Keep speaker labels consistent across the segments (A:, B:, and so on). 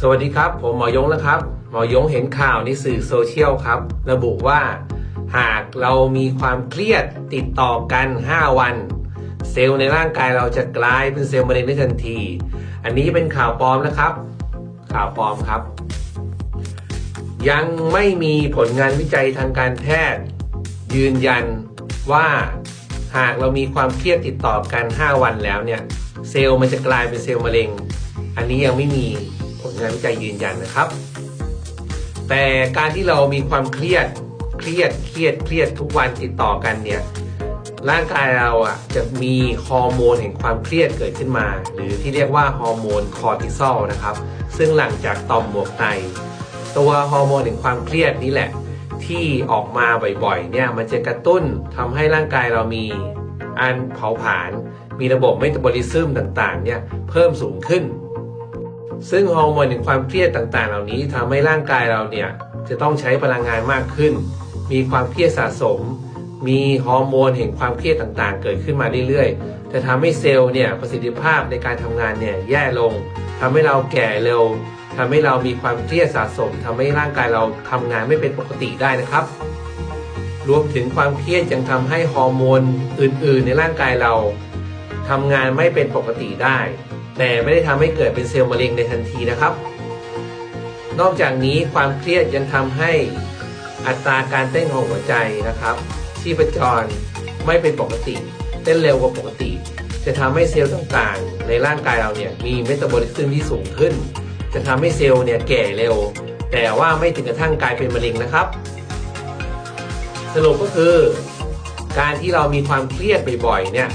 A: สวัสดีครับ ผมหมอยงนะครับ หมอยงเห็นข่าวในสื่อโซเชียลครับ ระบุว่า หากเรามีความเครียดติดต่อกัน 5 วัน เซลล์ในร่างกายเราจะกลายเป็นเซลล์มะเร็งได้ทันที อันนี้เป็นข่าวปลอมนะครับ ข่าวปลอมครับ ยังไม่มีผลงานวิจัยทางการแพทย์ ยืนยันว่าหากเรามีความเครียดติดต่อกัน 5 วันแล้วเนี่ย เซลล์มันจะกลายเป็นเซลล์มะเร็ง อันนี้ยังไม่มี ผลงานวิจัยยืนยันนะครับ แต่การที่เรามีความเครียดเครียดเครียดเครียดทุกวันติดต่อกันเนี่ยร่างกายเราอะจะมีฮอร์โมนแห่งความเครียดเกิดขึ้นมา หรือที่เรียกว่าฮอร์โมนคอร์ติซอลนะครับ ซึ่งหลังจากต่อมหมวกไตตัวฮอร์โมนแห่งความเครียดนี้แหละ ที่ออกมาบ่อยๆเนี่ยมันจะกระตุ้นทำให้ร่างกายเรามีอันเผาผลาญมีระบบเมตาบอลิซึมต่างๆเนี่ยเพิ่มสูงขึ้น ซึ่งฮอร์โมนแห่งความเครียดต่างๆ เหล่านี้ทำให้ร่างกายเราเนี่ยจะต้องใช้พลังงานมากขึ้น มีความเครียดสะสม มีฮอร์โมนแห่งความเครียดต่างๆ เกิดขึ้นมาเรื่อยๆ จะทำให้เซลล์เนี่ยประสิทธิภาพในการทำงานเนี่ยแย่ลงทำให้เราแก่เร็วทำให้เรามีความเครียดสะสมทำให้ร่างกายเราทำงานไม่เป็นปกติได้นะครับ รวมถึงความเครียดยังทำให้ฮอร์โมนอื่น ๆ ในร่างกายเราทำงานไม่เป็นปกติได้ แต่ไม่ได้ทำให้เกิดเป็นเซลล์มะเร็งในทันทีนะครับ นอกจากนี้ความเครียดยังทำให้อัตราการเต้นของหัวใจนะครับชีพจรไม่เป็นปกติ เต้นเร็วกว่าปกติ จะทำให้เซลล์ต่างๆ ในร่างกายเราเนี่ยมีเมตาบอลิซึมที่สูงขึ้น จะทำให้เซลล์เนี่ยแก่เร็ว แต่ว่าไม่ถึงกระทั่งกลายเป็นมะเร็งนะครับ สรุปก็คือ การที่เรามีความเครียดบ่อยๆเนี่ย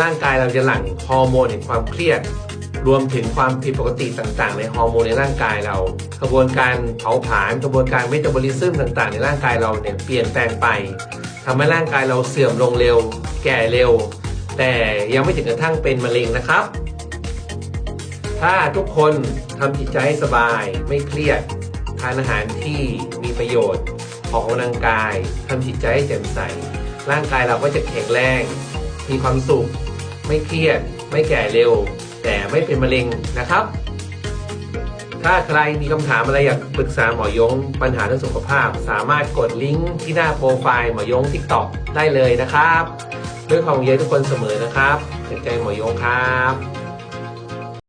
A: ร่างกายเราจะหลั่งฮอร์โมนแห่งความเครียด รวมถึงความผิดปกติต่างๆ ในฮอร์โมนในร่างกายเรากระบวนการเผาผลาญกระบวนการเมตาบอลิซึมต่างๆ ในร่างกายเราเนี่ยเปลี่ยนแปลงไปทำให้ร่างกายเราเสื่อมลงเร็ว แก่เร็ว แต่ยังไม่ถึงกระทั่งเป็นมะเร็งนะครับ ถ้าทุกคนทำจิตใจให้สบายไม่เครียดทานอาหารที่มีประโยชน์ออกกำลังกายทำจิตใจให้แจ่มใส ร่างกายเราก็จะแข็งแรง มีความสุข ไม่เครียด ไม่แก่เร็ว แต่ไม่เป็นมะเร็งนะครับ ถ้าใครมีคำถามอะไรอยากปรึกษาหมอยงปัญหาเรื่องสุขภาพ สามารถกดลิงก์ที่หน้าโปรไฟล์หมอยง TikTok ได้เลยนะครับ ด้วยความเยอะทุกคนเสมอนะครับเป็นใจหมอยงครับ